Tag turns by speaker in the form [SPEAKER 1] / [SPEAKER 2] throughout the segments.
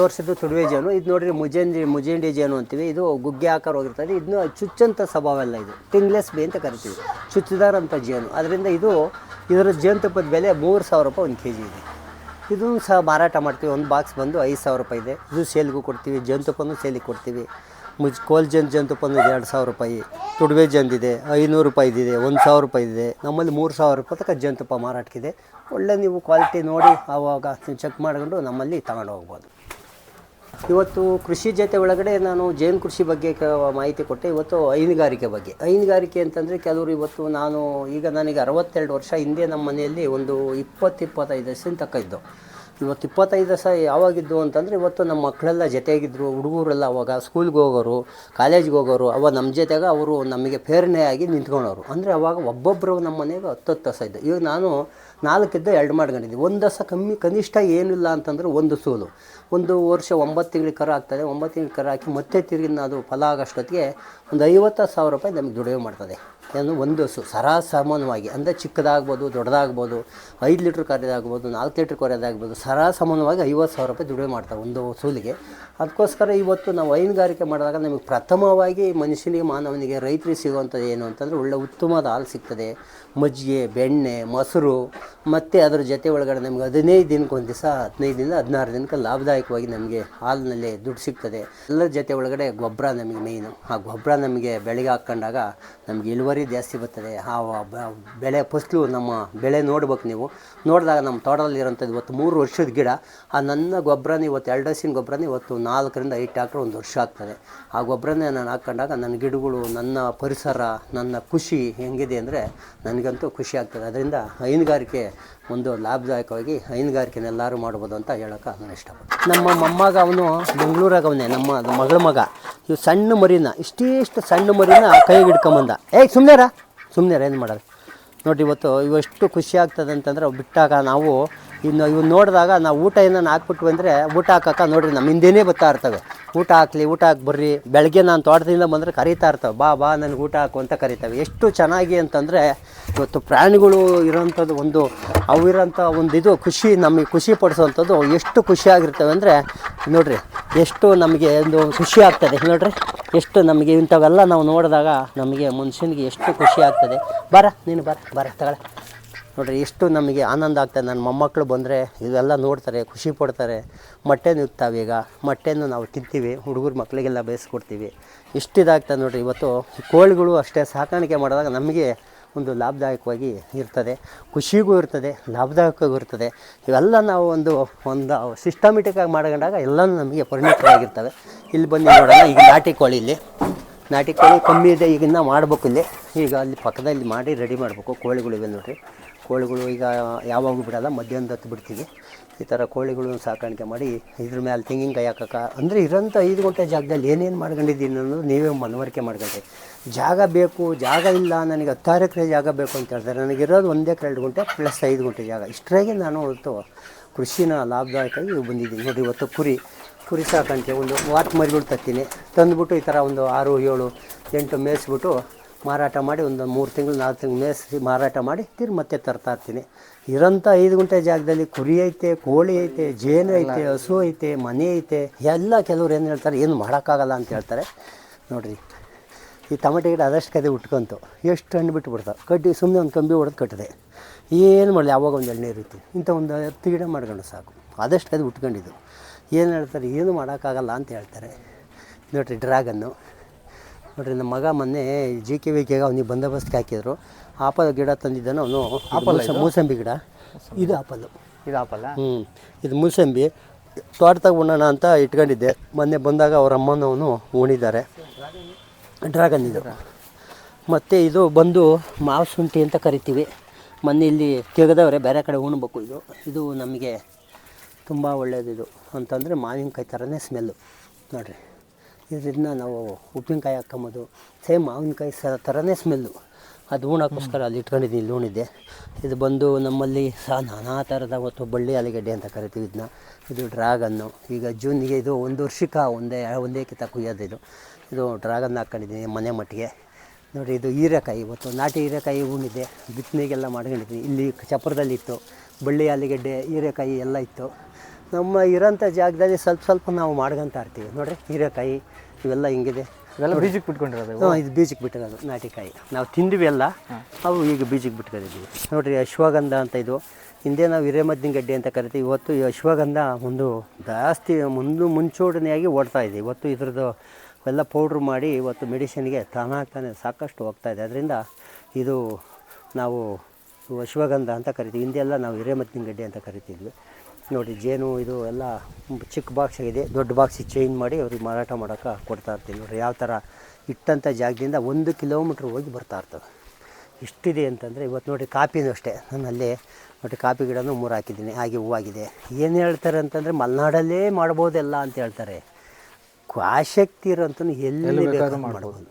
[SPEAKER 1] ತೋರಿಸಿದ್ದು ತುಡುವೆ ಜೇನು. ಇದು ನೋಡ್ರಿ ಮುಜೆಂಡಿ ಮುಜೆಂಡಿ ಜೇನು ಅಂತೀವಿ. ಇದು ಗುಗ್ಗೆ ಆಕಾರ ಹೋಗಿರ್ತದೆ. ಇದನ್ನ ಚುಚ್ಚಂಥ ಸ್ವಭಾವ ಇದು. ಟಿಂಗ್ಲೆಸ್ ಬಿ ಅಂತ ಕರಿತೀವಿ. ಅಂತ ಜೇನು. ಅದರಿಂದ ಇದು ಇದರ ಜೇನುತುಪ್ಪದ ಬೆಲೆ ಮೂರು ಸಾವಿರ ರೂಪಾಯಿ ಒಂದು ಕೆ ಜಿ ಇದೆ ಇದನ್ನು ಸಹ ಮಾರಾಟ ಮಾಡ್ತೀವಿ. ಒಂದು ಬಾಕ್ಸ್ ಬಂದು ಐದು ಸಾವಿರ ರೂಪಾಯಿ ಇದೆ. ಇದು ಸೇಲ್ಗೂ ಕೊಡ್ತೀವಿ. ಜೇನುತುಪ್ಪನೂ ಸೇಲಿಗೆ ಕೊಡ್ತೀವಿ. ಮುಜ್ ಕೋಲ್ ಜೇನು ಜೇನುತುಪ್ಪನೂ ಎರಡು ಸಾವಿರ ರೂಪಾಯಿ. ತುಡುವೆ ಜಂದಿದೆ ಐನೂರು ರೂಪಾಯಿದಿದೆ ಒಂದು ಸಾವಿರ ರೂಪಾಯಿದಿದೆ ನಮ್ಮಲ್ಲಿ ಮೂರು ಸಾವಿರ ರೂಪಾಯಿ ತನಕ ಜೇನುತುಪ್ಪ ಮಾರಾಟಕ್ಕಿದೆ. ಒಳ್ಳೆ ನೀವು ಕ್ವಾಲಿಟಿ ನೋಡಿ ಆವಾಗ ಚೆಕ್ ಮಾಡ್ಕೊಂಡು ನಮ್ಮಲ್ಲಿ ತಗೊಂಡು ಹೋಗ್ಬೋದು. ಇವತ್ತು ಕೃಷಿ ಜೊತೆ ಒಳಗಡೆ ನಾನು ಜೇನು ಕೃಷಿ ಬಗ್ಗೆ ಕ ಮಾಹಿತಿ ಕೊಟ್ಟೆ. ಇವತ್ತು ಹೈನುಗಾರಿಕೆ ಬಗ್ಗೆ. ಹೈನುಗಾರಿಕೆ ಅಂತಂದರೆ ಕೆಲವರು ಇವತ್ತು ನಾನು ಈಗ ನನಗೆ ಅರವತ್ತೆರಡು ವರ್ಷ ಹಿಂದೆ ನಮ್ಮ ಮನೆಯಲ್ಲಿ ಒಂದು ಇಪ್ಪತ್ತು, ಇಪ್ಪತ್ತೈದು ತಕ್ಕ ಇದ್ದು. ಇವತ್ತು ಇಪ್ಪತ್ತೈದು ವರ್ಷ ಯಾವಾಗಿದ್ದು ಅಂತಂದರೆ ಇವತ್ತು ನಮ್ಮ ಮಕ್ಕಳೆಲ್ಲ ಜೊತೆಗಿದ್ರು ಹುಡುಗರೆಲ್ಲ ಅವಾಗ ಸ್ಕೂಲ್ಗೆ ಹೋಗೋರು ಕಾಲೇಜ್ಗೆ ಹೋಗೋರು, ಅವಾಗ ನಮ್ಮ ಜೊತೆಗೆ ಅವರು ನಮಗೆ ಪ್ರೇರಣೆಯಾಗಿ ನಿಂತ್ಕೊಳೋರು ಅಂದರೆ ಅವಾಗ ಒಬ್ಬೊಬ್ಬರು ನಮ್ಮ ಮನೆಗೆ ಹತ್ತು ಹತ್ತು ದಿವಸ ಇದ್ದು. ಈಗ ನಾನು ನಾಲ್ಕಿದ್ದ ಎರಡು ಮಾಡ್ಕೊಂಡಿದ್ದೆ. ಒಂದು ದಿವಸ ಕಮ್ಮಿ, ಕನಿಷ್ಠ ಏನಿಲ್ಲ ಅಂತಂದರೆ ಒಂದು ಸೂಲು. ಒಂದು ವರ್ಷ ಒಂಬತ್ತು ತಿಂಗಳು ಕರ ಆಗ್ತದೆ. ಒಂಬತ್ತು ತಿಂಗಳು ಕರ ಹಾಕಿ ಮತ್ತೆ ತಿರುಗಿ ಅದು ಫಲ ಆಗೋಷ್ಟೊತ್ತಿಗೆ ಒಂದು ಐವತ್ತು ಸಾವಿರ ರೂಪಾಯಿ ನಮಗೆ ದುಡಿಮೆ ಮಾಡ್ತದೆ. ಏನು ಒಂದು ಹಸು ಸರಾ ಸಮಾನವಾಗಿ ಅಂದರೆ ಚಿಕ್ಕದಾಗ್ಬೋದು, ದೊಡ್ಡದಾಗ್ಬೋದು, ಐದು ಲೀಟ್ರ್ ಕರೆದಾಗ್ಬೋದು ನಾಲ್ಕು ಲೀಟ್ರ್ ಕರೆಯೋದಾಗ್ಬೋದು, ಸರಾಸಮಾನವಾಗಿ ಐವತ್ತು ಸಾವಿರ ರೂಪಾಯಿ ದುಡಿಮೆ ಮಾಡ್ತಾರೆ ಒಂದು ಸೂಲಿಗೆ. ಅದಕ್ಕೋಸ್ಕರ ಇವತ್ತು ನಾವು ಹೈನುಗಾರಿಕೆ ಮಾಡಿದಾಗ ನಮಗೆ ಪ್ರಥಮವಾಗಿ ಮನುಷ್ಯನಿಗೆ, ಮಾನವನಿಗೆ, ರೈತರಿಗೆ ಸಿಗುವಂಥದ್ದು ಏನು ಅಂತಂದರೆ ಒಳ್ಳೆ ಉತ್ತಮವಾದ ಹಾಲು ಸಿಗ್ತದೆ. ಮಜ್ಜಿಗೆ, ಬೆಣ್ಣೆ, ಮೊಸರು, ಮತ್ತು ಅದರ ಜೊತೆ ಒಳಗಡೆ ನಮಗೆ ಹದಿನೈದು ದಿನಕ್ಕೆ ಒಂದು ದಿವಸ ದಿನ ಹದಿನಾರು ದಿನಕ್ಕೆ ಲಾಭದಾಯಕವಾಗಿ ನಮಗೆ ಹಾಲಿನಲ್ಲಿ ದುಡ್ಡು ಸಿಗ್ತದೆ. ಎಲ್ಲರ ಜೊತೆ ಒಳಗಡೆ ಗೊಬ್ಬರ ನಮಗೆ ಮೇಯ್ನು ಆ ಗೊಬ್ಬರ ನಮಗೆ ಬೆಳಗ್ಗೆ ಹಾಕ್ಕೊಂಡಾಗ ನಮಗೆ ಇಳುವರಿ ಜಾಸ್ತಿ ಬರ್ತದೆ. ಆ ಬೆಳೆ, ಫಸ್ಲು ನಮ್ಮ ಬೆಳೆ ನೋಡ್ಬೇಕು ನೀವು. ನೋಡಿದಾಗ ನಮ್ಮ ತೋಟದಲ್ಲಿರೋಂಥದ್ದು ಇವತ್ತು ಮೂರು ವರ್ಷದ ಗಿಡ. ಆ ನನ್ನ ಗೊಬ್ಬರನ ಇವತ್ತು ಎರಡು ಗೊಬ್ಬರನ ಇವತ್ತು ನಾಲ್ಕರಿಂದ ಐದು ಟ್ಯಾಕ್ಟ್ರ್ ಒಂದು ವರ್ಷ ಆಗ್ತದೆ. ಆ ಗೊಬ್ಬರನೇ ನಾನು ಹಾಕ್ಕೊಂಡಾಗ ನನ್ನ ಗಿಡಗಳು, ನನ್ನ ಪರಿಸರ, ನನ್ನ ಖುಷಿ ಹೆಂಗಿದೆ ಅಂದರೆ ನನಗಂತೂ ಖುಷಿ ಆಗ್ತದೆ. ಅದರಿಂದ ಹೈನುಗಾರಿಕೆ ಒಂದು ಲಾಭದಾಯಕವಾಗಿ ಹೈನುಗಾರಿಕೆನ ಎಲ್ಲರೂ ಮಾಡ್ಬೋದು ಅಂತ ಹೇಳೋಕೆ ನಾನು ಇಷ್ಟಪಡ್ತೀನಿ. ನಮ್ಮ ಮೊಮ್ಮಗ ಅವನು ಬೆಂಗಳೂರಾಗ ಅವನೇ, ನಮ್ಮ ಮಗಳ ಮಗ. ಇವು ಸಣ್ಣ ಮರಿನ, ಇಷ್ಟಿಷ್ಟು ಸಣ್ಣ ಮರಿನ ಕೈಗೆ ಹಿಡ್ಕೊಂಬಂದ. ಏಯ್ ಸುಮ್ಮನೆ ಸುಮ್ಮನೆ ಏನು ಮಾಡೋದು? ನೋಡಿ, ಇವತ್ತು ಇವಷ್ಟು ಖುಷಿ ಆಗ್ತದೆ ಅಂತಂದ್ರೆ ಬಿಟ್ಟಾಗ ನಾವು ಇನ್ನು ಇವ್ನು ನೋಡಿದಾಗ ನಾವು ಊಟ ಏನನ್ನ ಹಾಕ್ಬಿಟ್ವಿ ಅಂದರೆ ಊಟ ಹಾಕಕ್ಕೆ ನೋಡ್ರಿ ನಮ್ಮ ಹಿಂದೆನೇ ಬರ್ತಾ ಇರ್ತವೆ ಊಟ ಹಾಕ್ಲಿ, ಊಟ ಹಾಕಿ ಬರ್ರಿ ಬೆಳಗ್ಗೆ ನಾನು ತೋಟದಿಂದ ಬಂದರೆ ಕರೀತಾ ಇರ್ತವೆ. ಬಾ ಬಾ, ನನಗೆ ಊಟ ಹಾಕು ಅಂತ ಕರಿತವೆ. ಎಷ್ಟು ಚೆನ್ನಾಗಿ ಅಂತಂದರೆ ಇವತ್ತು ಪ್ರಾಣಿಗಳು ಇರೋಂಥದ್ದು ಒಂದು ಅವಿರೋಂಥ ಒಂದು ಇದು ಖುಷಿ, ನಮಗೆ ಖುಷಿ ಪಡಿಸೋವಂಥದ್ದು ಎಷ್ಟು ಖುಷಿಯಾಗಿರ್ತವೆ ಅಂದರೆ, ನೋಡಿರಿ, ಎಷ್ಟು ನಮಗೆ ಒಂದು ಖುಷಿ ಆಗ್ತದೆ, ನೋಡ್ರಿ. ಎಷ್ಟು ನಮಗೆ ಇಂಥವೆಲ್ಲ ನಾವು ನೋಡಿದಾಗ ನಮಗೆ ಮನುಷ್ಯನಿಗೆ ಎಷ್ಟು ಖುಷಿ ಆಗ್ತದೆ. ಬರ, ನೀನು ಬರ ಬರ ತಗೊಳ್ಳೆ ನೋಡ್ರಿ, ಎಷ್ಟು ನಮಗೆ ಆನಂದ ಆಗ್ತದೆ. ನನ್ನ ಮೊಮ್ಮಕ್ಕಳು ಬಂದರೆ ಇವೆಲ್ಲ ನೋಡ್ತಾರೆ, ಖುಷಿ ಪಡ್ತಾರೆ. ಮೊಟ್ಟೆನೂ ಈಗ. ಮೊಟ್ಟೆನೂ ನಾವು ತಿಂತೀವಿ, ಹುಡುಗರು ಮಕ್ಕಳಿಗೆಲ್ಲ ಬೇಯಿಸ್ಕೊಡ್ತೀವಿ. ಇಷ್ಟಿದಾಗ್ತದೆ ನೋಡ್ರಿ, ಇವತ್ತು ಕೋಳಿಗಳು ಅಷ್ಟೇ ಸಾಕಾಣಿಕೆ ಮಾಡಿದಾಗ ನಮಗೆ ಒಂದು ಲಾಭದಾಯಕವಾಗಿ ಇರ್ತದೆ. ಖುಷಿಗೂ ಇರ್ತದೆ ಲಾಭದಾಯಕವೂ ಇರ್ತದೆ. ಇವೆಲ್ಲ ನಾವು ಒಂದು ಒಂದು ಸಿಸ್ಟಮೆಟಿಕ್ಕಾಗಿ ಮಾಡ್ಕೊಂಡಾಗ ಎಲ್ಲನೂ ನಮಗೆ ಪರಿಣಿತವಾಗಿರ್ತವೆ. ಇಲ್ಲಿ ಬಂದು ನೋಡೋಣ. ಈಗ ನಾಟಿ ಕೋಳಿ ಇಲ್ಲಿ. ನಾಟಿ ಕೋಳಿ ಕಮ್ಮಿ ಇದೆ ಈಗ ಇನ್ನೂ ಮಾಡ್ಬೇಕು ಇಲ್ಲಿ. ಈಗ ಅಲ್ಲಿ ಪಕ್ಕದಲ್ಲಿ ಮಾಡಿ ರೆಡಿ ಮಾಡಬೇಕು. ಕೋಳಿಗಳಿವೆ ನೋಡಿರಿ. ಕೋಳಿಗಳು ಈಗ ಯಾವಾಗ ಬಿಡಲ್ಲ, ಮಧ್ಯಾಹ್ನದ ಹೊತ್ತು ಬಿಡ್ತೀವಿ. ಈ ಥರ ಕೋಳಿಗಳು ಸಾಕಾಣಿಕೆ ಮಾಡಿ ಇದ್ರ ಮೇಲೆ ತೆಂಗಿನಕಾಯಿ ಹಾಕಕ್ಕ. ಅಂದರೆ ಇರೋಂಥ ಐದು ಗಂಟೆ ಜಾಗದಲ್ಲಿ ಏನೇನು ಮಾಡ್ಕೊಂಡಿದ್ದೀನಿ ಅನ್ನೋದು ನೀವೇ ಮನವರಿಕೆ ಮಾಡ್ಕೊಂಡ್ರಿ ಜಾಗ ಬೇಕು, ಜಾಗ ಇಲ್ಲ, ನನಗೆ ಹತ್ತಾರು ಎಕರೆ ಜಾಗ ಬೇಕು ಅಂತ ಹೇಳ್ತಾರೆ. ನನಗೆ ಇರೋದು ಒಂದೇ ಎಕರೆ, ಎರಡು ಗಂಟೆ ಪ್ಲಸ್ ಐದು ಗಂಟೆ ಜಾಗ. ಇಷ್ಟರಾಗೆ ನಾನು ಇವತ್ತು ಕೃಷಿನ ಲಾಭದಾಯಕವಾಗಿ ಬಂದಿದ್ದೀನಿ. ನೋಡಿ, ಇವತ್ತು ಕುರಿ ಕುರಿ ಸಾಕಂತೆ ಒಂದು ವಾಟ್ ಮರಿಗಳು ತತ್ತೀನಿ. ತಂದುಬಿಟ್ಟು ಈ ಥರ ಒಂದು ಆರು ಏಳು ಎಂಟು ಮೇಯಿಸ್ಬಿಟ್ಟು ಮಾರಾಟ ಮಾಡಿ ಒಂದು ಮೂರು ತಿಂಗಳು ನಾಲ್ಕು ತಿಂಗಳು ಮೇಯಿಸಿ ಮಾರಾಟ ಮಾಡಿ ತಿರ್ಗಿ ಮತ್ತೆ ತರ್ತಾ ಇರ್ತೀನಿ. ಇರೋಂಥ ಐದು ಗಂಟೆ ಜಾಗದಲ್ಲಿ ಕುರಿ ಐತೆ ಕೋಳಿ ಐತೆ ಜೇನು ಐತೆ ಹಸು ಐತೆ ಮನೆ ಐತೆ ಎಲ್ಲ ಕೆಲವ್ರು ಏನು ಹೇಳ್ತಾರೆ ಏನು ಮಾಡೋಕ್ಕಾಗಲ್ಲ ಅಂತ ಹೇಳ್ತಾರೆ. ನೋಡಿರಿ ಈ ಟೊಮೆಟೊ ಗಿಡ ಅದಷ್ಟು ಕದೆ ಉಟ್ಕೊಂತು. ಎಷ್ಟು ಹಣ್ಣು ಬಿಟ್ಟು ಬಿಡ್ತಾವೆ ಕಡ್ಡಿ ಸುಮ್ಮನೆ ಒಂದು ಕಂಬಿ ಹೊಡೆದು ಕಟ್ಟಿದೆ. ಏನು ಮಾಡಲಿ ಯಾವಾಗ ಒಂದು ಎಣ್ಣೆ ಇರುತ್ತೆ ಇಂಥ ಒಂದು ಹತ್ತು ಗಿಡ ಮಾಡ್ಕೊಂಡು ಸಾಕು. ಅದಷ್ಟು ಕದೆ ಉಟ್ಕೊಂಡಿದ್ದು. ಏನು ಹೇಳ್ತಾರೆ ಏನು ಮಾಡೋಕ್ಕಾಗಲ್ಲ ಅಂತ ಹೇಳ್ತಾರೆ. ನೋಡಿರಿ ಡ್ರ್ಯಾಗನ್ನು. ನೋಡಿರಿ ನಮ್ಮ ಮಗ ಮೊನ್ನೆ ಜಿ ಕೆ ವಿ ಕೆಗೆ ಅವ್ನಿಗೆ ಬಂದೋಬಸ್ತ್ಗೆ ಹಾಕಿದ್ರು. ಆಪಲ್ ಗಿಡ ತಂದಿದ್ದಾನೆ ಅವನು. ಆಪಲ್ ಮೂಸಂಬಿ ಗಿಡ. ಇದು ಆಪಲ್ಲು
[SPEAKER 2] ಇದು ಆಪಲ್ಲ
[SPEAKER 1] ಹ್ಞೂ ಇದು ಮೂಸಂಬಿ. ತೋಟದಾಗ ಉಣ್ಣೋಣ ಅಂತ ಇಟ್ಕೊಂಡಿದ್ದೆ. ಮೊನ್ನೆ ಬಂದಾಗ ಅವ್ರ ಅಮ್ಮನವನು ಉಣಿದ್ದಾರೆ ಡ್ರ್ಯಾಗನ್ ಇದು. ಮತ್ತು ಇದು ಬಂದು ಮಾವು ಶುಂಠಿ ಅಂತ ಕರಿತೀವಿ. ಮೊನ್ನೆ ಇಲ್ಲಿ ತೆಗೆದವ್ರೆ ಬೇರೆ ಕಡೆ ಉಣ್ಬೇಕು ಇದು. ಇದು ನಮಗೆ ತುಂಬ ಒಳ್ಳೆಯದಿದು ಅಂತಂದರೆ ಮಾವಿನಕಾಯಿ ಥರನೇ ಸ್ಮೆಲ್ಲು. ನೋಡಿರಿ. ಇದರಿಂದ ನಾವು ಉಪ್ಪಿನಕಾಯಿ ಹಾಕ್ಕೊಂಬೋದು. ಸೇಮ್ ಮಾವಿನಕಾಯಿ ಸ ಥರನೇ ಸ್ಮೆಲ್ಲು. ಅದು ಉಣಕ್ಕೋಸ್ಕರ ಅಲ್ಲಿ ಇಟ್ಕೊಂಡಿದ್ದೀನಿ, ಇಲ್ಲಿ ಉಣಿದ್ದೆ ಇದು ಬಂದು ನಮ್ಮಲ್ಲಿ ಸಹ ನಾನಾ ಥರದ ಮತ್ತು ಬಳ್ಳಿ ಆಲೂಗಡ್ಡೆ ಅಂತ ಕರಿತೀವಿ ಇದನ್ನ. ಇದು ಡ್ರಾಗನ್ನು ಈಗ ಜೂನ್ಗೆ ಇದು ಒಂದು ವರ್ಷಕ್ಕ ಒಂದೇ ಒಂದೇ ಕಿತ್ತ ಕುಯ್ಯೋದು ಇದು. ಇದು ಡ್ರಾಗನ್ ಹಾಕ್ಕೊಂಡಿದ್ದೀನಿ ಮನೆ ಮಟ್ಟಿಗೆ. ನೋಡಿ ಇದು ಹೀರೆಕಾಯಿ. ಇವತ್ತು ನಾಟಿ ಹೀರೆಕಾಯಿ ಉಣಿದೆ ಬಿತ್ತನೆಗೆಲ್ಲ ಮಾಡ್ಕೊಂಡಿದ್ದೀನಿ. ಇಲ್ಲಿ ಚಪ್ಪರದಲ್ಲಿ ಇತ್ತು ಬಳ್ಳಿ ಆಲೂಗಡ್ಡೆ ಹೀರೆಕಾಯಿ ಎಲ್ಲ ಇತ್ತು. ನಮ್ಮ ಇರೋಂಥ ಜಾಗದಲ್ಲಿ ಸ್ವಲ್ಪ ಸ್ವಲ್ಪ ನಾವು ಮಾಡ್ಕೊಂತ ಇರ್ತೀವಿ. ನೋಡ್ರಿ ಹೀರೆಕಾಯಿ ಇವೆಲ್ಲ ಹಿಂಗಿದೆ.
[SPEAKER 2] ಇವೆಲ್ಲ ಬೀಜಕ್ಕೆ ಬಿಟ್ಕೊಂಡಿರೋದು.
[SPEAKER 1] ಹಾಂ ಇದು ಬೀಜಕ್ಕೆ ಬಿಟ್ಟಿರೋದು ನಾಟಿಕಾಯಿ. ನಾವು ತಿಂದ್ವಿ ಎಲ್ಲ ಅವು ಈಗ ಬೀಜಕ್ಕೆ ಬಿಟ್ಕೊಂಡಿದ್ದೀವಿ. ನೋಡಿರಿ ಅಶ್ವಗಂಧ ಅಂತ ಇದು. ಹಿಂದೆ ನಾವು ಹಿರೇಮದ್ದಿನ ಗಡ್ಡೆ ಅಂತ ಕರಿತೀವಿ. ಇವತ್ತು ಈ ಅಶ್ವಗಂಧ ಒಂದು ಜಾಸ್ತಿ ಮುಂದೆ ಮುಂಚೂಡನೆಯಾಗಿ ಓಡ್ತಾ ಇದೆ. ಇವತ್ತು ಇದ್ರದ್ದು ಎಲ್ಲ ಪೌಡ್ರ್ ಮಾಡಿ ಇವತ್ತು ಮೆಡಿಸಿನ್ಗೆ ತಾನಾಗ್ತಾನೆ ಸಾಕಷ್ಟು ಹೋಗ್ತಾ ಇದೆ. ಅದರಿಂದ ಇದು ನಾವು ಅಶ್ವಗಂಧ ಅಂತ ಕರಿತೀವಿ. ಹಿಂದೆಲ್ಲ ನಾವು ಹಿರೇಮತ್ತಿನ ಗಡ್ಡೆ ಅಂತ ಕರಿತಿದ್ವಿ ನೋಡಿ ಜೇನು ಇದು ಎಲ್ಲ ಚಿಕ್ಕ ಬಾಕ್ಸ್ ಆಗಿದೆ. ದೊಡ್ಡ ಬಾಕ್ಸಿಗೆ ಚೇಂಜ್ ಮಾಡಿ ಅವ್ರಿಗೆ ಮಾರಾಟ ಮಾಡೋಕೆ ಕೊಡ್ತಾ ಇರ್ತೀವಿ. ನೋಡ್ರಿ ಯಾವ ಥರ ಇಟ್ಟಂಥ ಜಾಗದಿಂದ ಒಂದು ಕಿಲೋಮೀಟ್ರ್ ಹೋಗಿ ಬರ್ತಾ ಇರ್ತದೆ ಇಷ್ಟಿದೆ ಅಂತಂದರೆ ಇವತ್ತು ನೋಡಿ ಕಾಪಿನೂ ಅಷ್ಟೇ. ನನ್ನಲ್ಲಿ ನೋಡಿ ಕಾಪಿ ಗಿಡನೂ ಮೂರು ಹಾಕಿದ್ದೀನಿ. ಹಾಗೆ ಹೂವಾಗಿದೆ. ಏನು ಹೇಳ್ತಾರೆ ಅಂತಂದರೆ ಮಲೆನಾಡಲ್ಲೇ ಮಾಡ್ಬೋದೆಲ್ಲ ಅಂತ ಹೇಳ್ತಾರೆ. ಆಸಕ್ತಿ ಇರೋಂಥ ಎಲ್ಲಿ ಬೇಕಾದ್ರೂ ಮಾಡ್ಬೋದು.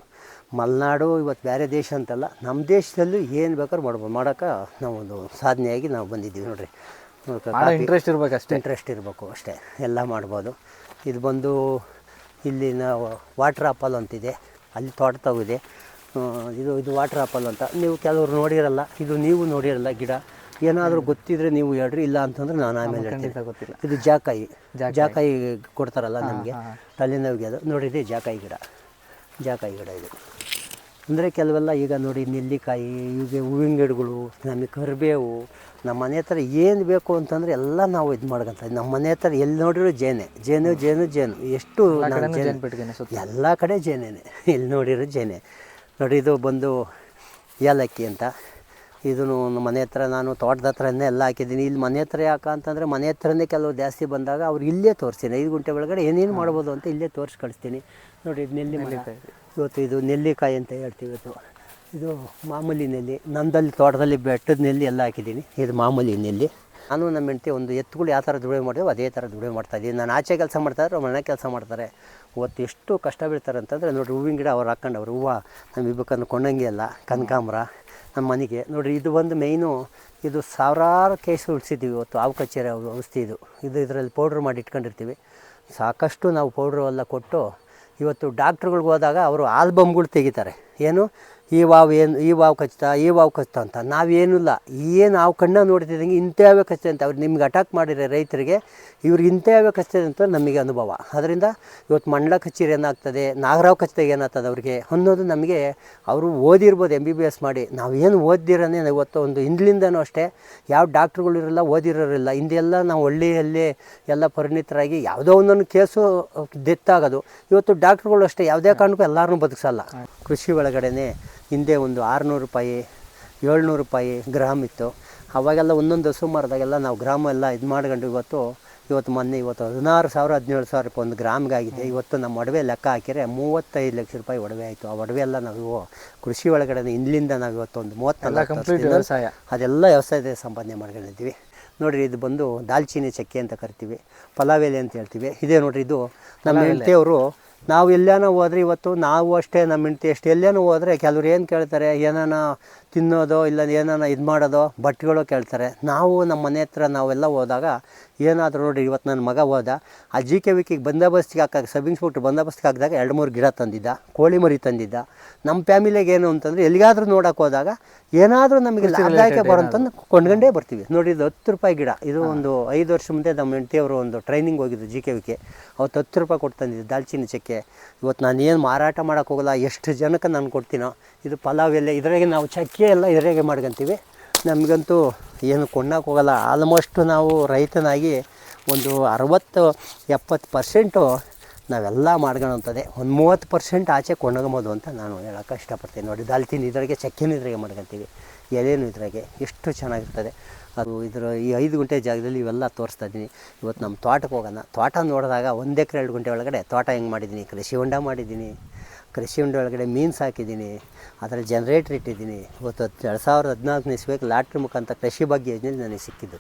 [SPEAKER 1] ಮಲೆನಾಡು ಇವತ್ತು ಬೇರೆ ದೇಶ ಅಂತಲ್ಲ ನಮ್ಮ ದೇಶದಲ್ಲೂ ಏನು ಬೇಕಾದ್ರೂ ಮಾಡ್ಬೋದು. ಮಾಡೋಕೆ ನಾವು ಒಂದು ಸಾಧನೆಯಾಗಿ ನಾವು ಬಂದಿದ್ದೀವಿ ನೋಡಿರಿ.
[SPEAKER 2] ಇಂಟ್ರೆಸ್ಟ್ ಇರಬೇಕು ಇರ್ಬೇಕಷ್ಟೇ
[SPEAKER 1] ಇಂಟ್ರೆಸ್ಟ್ ಇರಬೇಕು ಅಷ್ಟೇ. ಎಲ್ಲ ಮಾಡ್ಬೋದು. ಇದು ಬಂದು ಇಲ್ಲಿ ನಾವು ವಾಟ್ರ್ ಆಪಲ್ ಅಂತಿದೆ. ಅಲ್ಲಿ ತೋಟ ತಗಿದೆ ಇದು ಇದು ವಾಟ್ರ್ ಆಪಲ್ ಅಂತ. ನೀವು ಕೆಲವರು ನೋಡಿರಲ್ಲ ಇದು ನೀವು ನೋಡಿರಲ್ಲ ಗಿಡ. ಏನಾದರೂ ಗೊತ್ತಿದ್ರೆ ನೀವು ಹೇಳ್ರಿ ಇಲ್ಲ ಅಂತಂದ್ರೆ ನಾನು ಆಮೇಲೆ ಹೇಳ್ತೀನಿ.
[SPEAKER 2] ಗೊತ್ತಿಲ್ಲ.
[SPEAKER 1] ಇದು ಜಾಕಾಯಿ. ಜಾಕಾಯಿ. ಕೊಡ್ತಾರಲ್ಲ ನಮಗೆ. ತಲೆನೋವಿಗೆ ಅದು. ನೋಡಿ ಇದೆ ಜಾಕಾಯಿ ಗಿಡ. ಜಾಕಾಯಿ ಗಿಡ ಇದು. ಅಂದರೆ ಕೆಲವೆಲ್ಲ ಈಗ ನೋಡಿ ನೆಲ್ಲಿಕಾಯಿ ಈಗ ಹೂವಿನ ಗಿಡಗಳು ನಮಗೆ ಕರಿಬೇವು ನಮ್ಮ ಮನೆ ಹತ್ರ ಏನು ಬೇಕು ಅಂತಂದರೆ ಎಲ್ಲ ನಾವು ಇದು ಮಾಡ್ಕೊಂತ ನಮ್ಮ ಮನೆ ಹತ್ರ ಎಲ್ಲಿ ನೋಡಿರೋ ಜೇನೆ ಜೇನು ಜೇನು ಜೇನು. ಎಷ್ಟು ನಾನು ಜೇನು ಎಲ್ಲ ಕಡೆ ಜೇನೇನೆ. ಎಲ್ಲಿ ನೋಡಿರೋ ಜೇನೆ. ನೋಡಿ ಇದು ಬಂದು ಏಲಕ್ಕಿ ಅಂತ. ಇದನ್ನು ನಮ್ಮ ಮನೆ ಹತ್ರ ನಾನು ತೋಟದ ಹತ್ರನೇ ಎಲ್ಲ ಹಾಕಿದ್ದೀನಿ. ಇಲ್ಲಿ ಮನೆ ಹತ್ರ ಯಾಕೆ ಅಂತಂದರೆ ಮನೆ ಹತ್ರನೇ ಕೆಲವು ಜಾಸ್ತಿ ಬಂದಾಗ ಅವ್ರು ಇಲ್ಲೇ ತೋರಿಸ್ತೀನಿ. ಐದು ಗುಂಟೆ ಒಳಗಡೆ ಏನೇನು ಮಾಡ್ಬೋದು ಅಂತ ಇಲ್ಲೇ ತೋರಿಸಿ ಕಳಿಸ್ತೀನಿ. ನೋಡಿ ಇದು ನೆಲ್ಲಿ ಮರ. ಇವತ್ತು ಇದು ನೆಲ್ಲಿಕಾಯಿ ಅಂತ ಹೇಳ್ತೀವಿ ಇವತ್ತು. ಇದು ಮಾಮೂಲಿ ನೆಲ್ಲಿ, ನಂದಲ್ಲಿ ತೋಟದಲ್ಲಿ ಬೆಟ್ಟದ ನೆಲ್ಲಿ ಎಲ್ಲ ಹಾಕಿದ್ದೀನಿ. ಇದು ಮಾಮೂಲಿ ನೆಲ್ಲಿ. ನಾನು ನಮ್ಮ ಹೆಂಡತಿ ಒಂದು ಎತ್ತುಗಳು ಯಾವ ಥರ ದುಡಿಮೆ ಮಾಡ್ತೀವೋ ಅದೇ ಥರ ದುಡಿಮೆ ಮಾಡ್ತಾಯಿದ್ದೀನಿ ನಾನು ಆಚೆ ಕೆಲಸ ಅವ್ರು ಮನೆ ಕೆಲಸ ಮಾಡ್ತಾರೆ. ಇವತ್ತು ಎಷ್ಟು ಕಷ್ಟ ಬೀಳ್ತಾರೆ ಅಂತಂದರೆ ನೋಡಿ ಹೂವಿನ ಗಿಡ ಅವ್ರು ಹಾಕೊಂಡವ್ರು ಹೂವು ನಮಗೆ ಬೇಕಂದ್ರೆ ಕೊಂಡಂಗಿ ಅಲ್ಲ, ಕನಕಾಂಬ್ರ ನಮ್ಮ ಮನೆಗೆ. ನೋಡಿರಿ, ಇದು ಬಂದು ಮೇಯ್ನು ಇದು ಸಾವಿರಾರು ಕೇಸು ಉಳಿಸಿದ್ದೀವಿ ಇವತ್ತು. ಹಾವು ಕಚೇರಿ ಅವರು ಔಷಧಿ ಇದು. ಇದು ಇದರಲ್ಲಿ ಪೌಡ್ರ್ ಮಾಡಿ ಇಟ್ಕೊಂಡಿರ್ತೀವಿ. ಸಾಕಷ್ಟು ನಾವು ಪೌಡ್ರು ಎಲ್ಲ ಕೊಟ್ಟು ಇವತ್ತು ಡಾಕ್ಟ್ರುಗಳ್ಗೆ ಹೋದಾಗ ಅವರು ಆಲ್ಬಮ್ಗಳು ತೆಗಿತಾರೆ. ಏನು? ಈ ವಾವ್ ಏನು, ಈ ವಾವ್ ಕಚ್ತಾ, ಈ ವಾವ್ ಕಚ್ತಾ ಅಂತ. ನಾವೇನಿಲ್ಲ, ಏನು ನಾವು ಕಣ್ಣ ನೋಡ್ತಿದ್ದಂಗೆ ಇಂಥವೇ ಕಷ್ಟ ಅಂತ. ಅವ್ರು ನಿಮ್ಗೆ ಅಟ್ಯಾಕ್ ಮಾಡಿರೋ ರೈತರಿಗೆ, ಇವ್ರಿಗೆ ಇಂಥವೇ ಕಚ್ತದೆ ಅಂತ ನಮಗೆ ಅನುಭವ. ಅದರಿಂದ ಇವತ್ತು ಮಂಡಲ ಕಚೇರಿ ಏನಾಗ್ತದೆ, ನಾಗರಾವ್ ಕಚ್ಚಿದಾಗ ಏನಾಗ್ತದೆ ಅವ್ರಿಗೆ ಅನ್ನೋದು ನಮಗೆ ಅವರು ಓದಿರ್ಬೋದು ಎಂ ಬಿ ಬಿ ಎಸ್ ಮಾಡಿ. ನಾವೇನು ಓದಿರೋನೇ ಇವತ್ತು ಒಂದು ಹಿಂದ್ಲಿಂದನೂ ಅಷ್ಟೇ, ಯಾವ ಡಾಕ್ಟ್ರುಗಳು ಇರಲ್ಲ, ಓದಿರೋರಿಲ್ಲ. ಹಿಂದೆಲ್ಲ ನಾವು ಹಳ್ಳಿಯಲ್ಲಿ ಎಲ್ಲ ಪರಿಣಿತರಾಗಿ ಯಾವುದೋ ಒಂದೊಂದು ಕೇಸು ಡೆತ್ ಆಗೋದು. ಇವತ್ತು ಡಾಕ್ಟ್ರುಗಳು ಅಷ್ಟೇ, ಯಾವುದೇ ಕಾರಣಕ್ಕೂ ಎಲ್ಲರನ್ನೂ ಬದುಕಿಸಲ್ಲ. ಕೃಷಿ ಒಳಗಡೆನೆ ಹಿಂದೆ ಒಂದು ಆರುನೂರು ರೂಪಾಯಿ ಏಳ್ನೂರು ರೂಪಾಯಿ ಗ್ರಾಮ್ ಇತ್ತು. ಅವಾಗೆಲ್ಲ ಒಂದೊಂದು ಹಸು ಮಾರಿದಾಗೆಲ್ಲ ನಾವು ಗ್ರಾಮ ಎಲ್ಲ ಇದು ಮಾಡ್ಕೊಂಡು ಇವತ್ತು ಇವತ್ತು ಮೊನ್ನೆ ಇವತ್ತು ಹದಿನಾರು ಸಾವಿರ ಹದಿನೇಳು ಸಾವಿರ ರೂಪಾಯಿ ಒಂದು ಗ್ರಾಮ್ಗಾಗಿದೆ ಇವತ್ತು ನಮ್ಮ ಒಡವೆ ಲೆಕ್ಕ ಹಾಕಿದರೆ ಮೂವತ್ತೈದು ಲಕ್ಷ ರೂಪಾಯಿ ಒಡವೆ ಆಯಿತು. ಆ ಒಡವೆ ಎಲ್ಲ ನಾವು ಇವು ಕೃಷಿ ಒಳಗಡೆ ಇಲ್ಲಿಂದ ನಾವು ಇವತ್ತು ಒಂದು ಮೂವತ್ತೆಲ್ಲ
[SPEAKER 2] ಕಂಪ್ಲೀಟ್ ವ್ಯವಸಾಯ.
[SPEAKER 1] ಅದೆಲ್ಲ ವ್ಯವಸಾಯದ ಸಂಪಾದನೆ ಮಾಡ್ಕೊಂಡಿದ್ದೀವಿ. ನೋಡಿರಿ ಇದು ಬಂದು ದಾಲ್ಚಿನಿ ಚಕ್ಕೆ ಅಂತ ಕರಿತೀವಿ ಪಲಾವೆಲೆ ಅಂತ ಹೇಳ್ತೀವಿ. ಇದೇ ನೋಡಿರಿ ಇದು ನಮ್ಮ ಹೆಂಡತಿಯವರು ನಾವು ಎಲ್ಲಾನ ಹೋದ್ರೆ ಇವತ್ತು ನಾವು ಅಷ್ಟೇ ನಮ್ಮ ಹೆಂಡತಿ ಅಷ್ಟೇ. ಎಲ್ಲೇನೋ ಹೋದರೆ ಕೆಲವ್ರು ಏನು ಕೇಳ್ತಾರೆ ಏನಾನ ತಿನ್ನೋದೋ ಇಲ್ಲ ಏನಾನ ಇದು ಮಾಡೋದೋ ಬಟ್ಟೆಗಳು ಕೇಳ್ತಾರೆ. ನಾವು ನಮ್ಮ ಮನೆ ಹತ್ರ ನಾವೆಲ್ಲ ಹೋದಾಗ ಏನಾದರೂ ನೋಡಿ ಇವತ್ತು ನನ್ನ ಮಗ ಹೋದ. ಆ ಜಿ ಕೆ ವಿಕಿಗೆ ಬಂದೋಬಸ್ತಿಗೆ ಹಾಕಾಗ ಸಬ್ ಇನ್ಸ್ಪೆಕ್ಟ್ರ್ ಬಂದೋಬಸ್ತಿಗೆ ಹಾಕಿದಾಗ ಎರಡು ಮೂರು ಗಿಡ ತಂದಿದ್ದ ಕೋಳಿ ಮರಿ ತಂದಿದ್ದ. ನಮ್ಮ ಫ್ಯಾಮಿಲಿಗೆ ಏನು ಅಂತಂದರೆ ಎಲ್ಲಿಗಾದರೂ ನೋಡೋಕೆ ಹೋದಾಗ ಏನಾದರೂ ನಮಗೆ ಲಾಭದಾಯಕ ಬರೋಂತಂದು ಕೊಂಡ್ಕೊಂಡೇ ಬರ್ತೀವಿ. ನೋಡಿ ಇದು ಹತ್ತು ರೂಪಾಯಿ ಗಿಡ. ಇದು ಒಂದು ಐದು ವರ್ಷ ಮುಂದೆ ನಮ್ಮ ಹೆಂಡತಿಯವರು ಒಂದು ಟ್ರೈನಿಂಗ್ ಹೋಗಿದ್ದು ಜಿ ಕೆ ವಿಕೆ ಅವತ್ತು ಹತ್ತು ರೂಪಾಯಿ ಕೊಟ್ಟು ತಂದಿದ್ದು ದಾಲ್ಚಿನ್ನಿ ಚಕ್ಕೆ. ಇವತ್ತು ನಾನು ಏನು ಮಾರಾಟ ಮಾಡೋಕೆ ಹೋಗಲ್ಲ, ಎಷ್ಟು ಜನಕ್ಕೆ ನಾನು ಕೊಡ್ತೀನೋ, ಇದು ಪಲಾವ್ ಎಲೆ, ಇದ್ರಾಗೆ ನಾವು ಚಕ್ಕೆ ಎಲ್ಲ ಇದ್ರಾಗೆ ಮಾಡ್ಕೊತೀವಿ. ನಮಗಂತೂ ಏನು ಹೋಗಲ್ಲ. ಆಲ್ಮೋಸ್ಟ್ ನಾವು ರೈತನಾಗಿ ಒಂದು ಅರವತ್ತು, ಎಪ್ಪತ್ತು ಪರ್ಸೆಂಟು ನಾವೆಲ್ಲ ಮಾಡ್ಕೊಳಂಥದ್ದೇ ಒಂದು ಮೂವತ್ತು ಪರ್ಸೆಂಟ್ ಆಚೆ ಕೊಂಡೋಗ್ಬೋದು ಅಂತ ನಾನು ಹೇಳೋಕೆ ಇಷ್ಟಪಡ್ತೀನಿ. ನೋಡಿ, ದಾಲ್ಚಿನ್ನಿ ಇದ್ರಾಗೆ, ಚಕ್ಕೆನೂ ಇದ್ರಾಗೆ ಮಾಡ್ಕೊತೀವಿ. ಎಲೆನೂ ಇದ್ರಾಗೆ, ಎಷ್ಟು ಚೆನ್ನಾಗಿರ್ತದೆ. ಅದು ಇದರ ಈ ಐದು ಗಂಟೆ ಜಾಗದಲ್ಲಿ ಇವೆಲ್ಲ ತೋರಿಸ್ತಾ ಇದ್ದೀನಿ. ಇವತ್ತು ನಮ್ಮ ತೋಟಕ್ಕೆ ಹೋಗೋಣ. ತೋಟ ನೋಡಿದಾಗ ಒಂದು ಎಕರೆ, ಎರಡು ಗಂಟೆ ಒಳಗಡೆ ತೋಟ ಹೆಂಗೆ ಮಾಡಿದ್ದೀನಿ. ಕೃಷಿ ಹೊಂಡ ಮಾಡಿದ್ದೀನಿ. ಕೃಷಿ ಹೊಂಡ ಒಳಗಡೆ ಮೀನು ಸಾಕಿದ್ದೀನಿ ಅದರಲ್ಲಿ ಜನ್ರೇಟ್ರ್ ಇಟ್ಟಿದ್ದೀನಿ. ಇವತ್ತು ಎರಡು ಸಾವಿರದ ಹದಿನಾಲ್ಕನೇ ಇಸ್ಬೇಕು ಲಾಟ್ರಿ ಮುಖಾಂತರ ಕೃಷಿ ಭಾಗ್ಯ ಯೋಜನೆ ನನಗೆ ಸಿಕ್ಕಿದ್ದು.